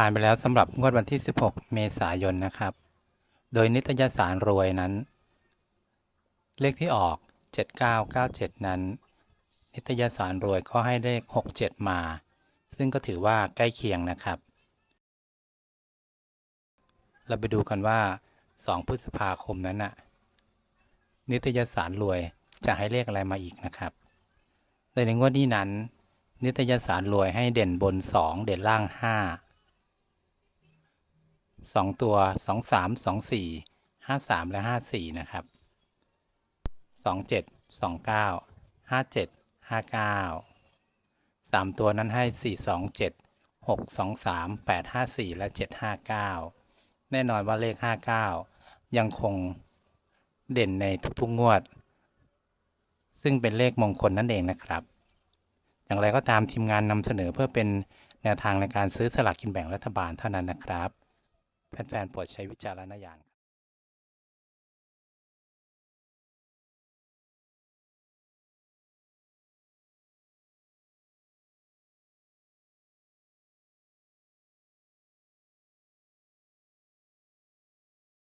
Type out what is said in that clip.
ผ่านไปแล้วสำหรับงวดวันที่ 16 เมษายนนะครับ โดยนิตยสารรวยนั้น เลขที่ออก 7997 นั้น นิตยสารรวยก็ให้เลข 67 มา ซึ่งก็ถือว่าใกล้เคียงนะครับ เราไปดูกันว่า 2 พฤษภาคมนั้นน่ะ นิตยสารรวยจะให้เลขอะไรมาอีกนะครับโดยในงวดนี้นั้น นิตยสารรวยให้เด่นบน 2 เด่นล่าง 5 2 ตัว 2 3 2 4 5 3 และ 5 4 นะครับ 2 7 2 9 5 7 5 9 3 ตัวนั้นให้ 4 2 7 6 2 3 8 5 4 และ 7 5 9 แน่นอนว่าเลข 59 ยังคงเด่นในทุกๆงวด ซึ่งเป็นเลขมงคลนั่นเองนะครับ อย่างไรก็ตามทีมงานนำเสนอเพื่อเป็นแนวทางในการซื้อสลากกินแบ่งรัฐบาลเท่านั้นนะครับ แฟนๆโปรดใช้วิจารณญาณ